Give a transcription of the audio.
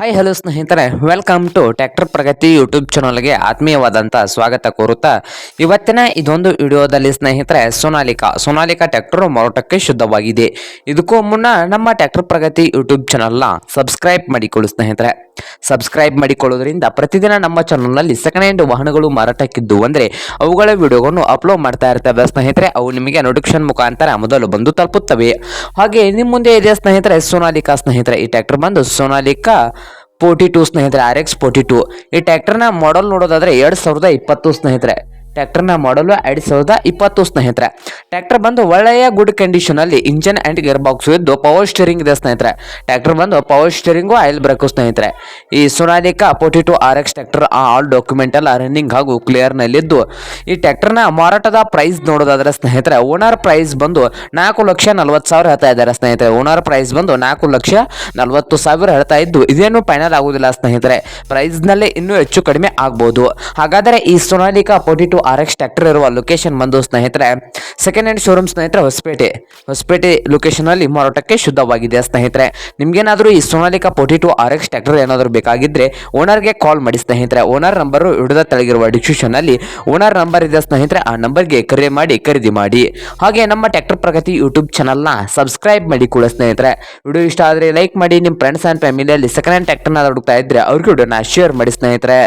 Hi hello ಸ್ನೇಹಿತರೆ. Welcome to tractor Pragati YouTube ಚಾನಲ್ಗೆ ಆತ್ಮೀಯವಾದಂಥ ಸ್ವಾಗತ ಕೋರುತ್ತಾ ಇವತ್ತಿನ ಇದೊಂದು ವಿಡಿಯೋದಲ್ಲಿ ಸ್ನೇಹಿತರೆ, ಸೋನಾಲಿಕಾ. ಸೋನಾಲಿಕಾ ಟ್ಯಾಕ್ಟರ್ ಮಾರಾಟಕ್ಕೆ ಶುದ್ಧವಾಗಿದೆ. ಇದಕ್ಕೂ ಮುನ್ನ ನಮ್ಮ ಟ್ಯಾಕ್ಟರ್ ಪ್ರಗತಿ ಯೂಟ್ಯೂಬ್ ಚಾನಲ್ನ ಸಬ್ಸ್ಕ್ರೈಬ್ ಮಾಡಿಕೊಳ್ಳು ಸ್ನೇಹಿತರೆ. ಸಬ್ಸ್ಕ್ರೈಬ್ ಮಾಡಿಕೊಳ್ಳೋದ್ರಿಂದ ಪ್ರತಿದಿನ ನಮ್ಮ ಚಾನಲ್ನಲ್ಲಿ ಸೆಕೆಂಡ್ ಹ್ಯಾಂಡ್ ವಾಹನಗಳು ಮಾರಾಟಕ್ಕಿದ್ದು ಅಂದರೆ ಅವುಗಳ ವಿಡಿಯೋಗಳನ್ನು ಅಪ್ಲೋಡ್ ಮಾಡ್ತಾ ಇರ್ತವೆ ಸ್ನೇಹಿತರೆ. ಅವು ನಿಮಗೆ ನೋಟಿಫಿಕೇಶನ್ ಮುಖಾಂತರ ಮೊದಲು ಬಂದು ತಲುಪುತ್ತವೆ. ಹಾಗೆ ನಿಮ್ಮ ಮುಂದೆ ಇದೆ ಸ್ನೇಹಿತರೆ, ಸೋನಾಲಿಕಾ ಸ್ನೇಹಿತರೆ. ಈ ಟ್ಯಾಕ್ಟರ್ ಬಂದು ಸೋನಾಲಿಕಾ ಫೋರ್ಟಿ ಟೂ ಸ್ನೇಹಿತರೆ ಆರ್ ಎಕ್ಸ್ ಫೋರ್ಟಿ ಟೂ. ಈ ಟ್ರ್ಯಾಕ್ಟರ್ನ ಮಾಡಲ್ ನೋಡೋದಾದ್ರೆ ಎರಡು ಸಾವಿರದ ಇಪ್ಪತ್ತು ಸ್ನೇಹಿತರೆ. ಟ್ರ್ಯಾಕ್ಟರ್ನ ಮಾಡಲು ಎರಡು ಸಾವಿರದ ಇಪ್ಪತ್ತು ಸ್ನೇಹಿತರೆ. ಟ್ರ್ಯಾಕ್ಟರ್ ಬಂದು ಒಳ್ಳೆಯ ಗುಡ್ ಕಂಡೀಷನಲ್ಲಿ ಇಂಜನ್ ಆ್ಯಂಡ್ ಗೇರ್ ಬಾಕ್ಸ್ ಇದ್ದು ಪವರ್ ಸ್ಟೇರಿಂಗ್ ಇದೆ ಸ್ನೇಹಿತರೆ. ಟ್ರ್ಯಾಕ್ಟರ್ ಬಂದು ಪವರ್ ಸ್ಟೇರಿಂಗು ಆಯಿಲ್ ಬ್ರೇಕು ಸ್ನೇಹಿತರೆ. ಈ Sonalika forty two R X tractor all document ಎಲ್ಲ ರನ್ನಿಂಗ್ ಹಾಗೂ ಕ್ಲಿಯರ್ನಲ್ಲಿದ್ದು ಈ ಟ್ರ್ಯಾಕ್ಟರ್ನ ಮಾರಾಟದ ಪ್ರೈಸ್ ನೋಡೋದಾದರೆ ಸ್ನೇಹಿತರೆ ಓನರ್ ಪ್ರೈಸ್ ಬಂದು ನಾಲ್ಕು ಲಕ್ಷ ನಲ್ವತ್ತು ಸಾವಿರ ಹೇಳ್ತಾ ಇದ್ದಾರೆ ಸ್ನೇಹಿತರೆ. ಓನರ್ ಪ್ರೈಸ್ ಬಂದು ನಾಲ್ಕು ಲಕ್ಷ ನಲ್ವತ್ತು ಸಾವಿರ ಹೇಳ್ತಾ ಇದ್ದು, ಇದೇನು ಫೈನಲ್ ಆಗುವುದಿಲ್ಲ ಸ್ನೇಹಿತರೆ. ಪ್ರೈಸ್ನಲ್ಲೇ ಇನ್ನೂ ಹೆಚ್ಚು ಕಡಿಮೆ ಆಗ್ಬೋದು. ಹಾಗಾದರೆ ಈ Sonalika forty two R X tractor ಇರುವ ಲೊಕೇಶನ್ ಬಂದು ಸ್ನೇಹಿತರೆ ಸೆಕೆಂಡ್ ಹ್ಯಾಂಡ್ ಶೋರೂಮ್ ಸ್ನೇಹಿತರೆ, ಹೊಸಪೇಟೆ. ಹೊಸಪೇಟೆ ಲೊಕೇಶನಲ್ಲಿ ಮಾರಾಟಕ್ಕೆ ಶುದ್ಧವಾಗಿದೆ ಸ್ನೇಹಿತರೆ. ನಿಮ್ಗೇನಾದರೂ ಈ Sonalika forty two R X tractor ಏನಾದರೂ ಬೇಕಾಗಿದ್ದರೆ ಓನರ್ಗೆ ಕಾಲ್ ಮಾಡಿ ಸ್ನೇಹಿತರೆ. ಓನರ್ ನಂಬರು ಹಿಡಿದ ತೆಳಗಿರುವ ಡಿಸ್ಕ್ರಿಪ್ಷನಲ್ಲಿ ಓನರ್ ನಂಬರ್ ಇದೆ ಸ್ನೇಹಿತರೆ. ಆ ನಂಬರ್ಗೆ ಕರೆ ಮಾಡಿ, ಖರೀದಿ ಮಾಡಿ. ಹಾಗೆ ನಮ್ಮ ಟ್ರ್ಯಾಕ್ಟರ್ ಪ್ರಗತಿ ಯೂಟ್ಯೂಬ್ ಚಾನಲ್ನ ಸಬ್ಸ್ಕ್ರೈಬ್ ಮಾಡಿ ಕೂಡ ಸ್ನೇಹಿತರೆ. ವಿಡಿಯೋ ಇಷ್ಟ ಆದರೆ ಲೈಕ್ ಮಾಡಿ ನಿಮ್ಮ ಫ್ರೆಂಡ್ಸ್ ಆ್ಯಂಡ್ ಫ್ಯಾಮಿಲಿಯಲ್ಲಿ ಸೆಕೆಂಡ್ ಹ್ಯಾಂಡ್ ಟ್ರ್ಯಾಕ್ಟರ್ನ ಹುಡುಕ್ತಾ ಇದ್ದರೆ ಅವ್ರಿಗೆ ಶೇರ್ ಮಾಡಿ ಸ್ನೇಹಿತರೆ.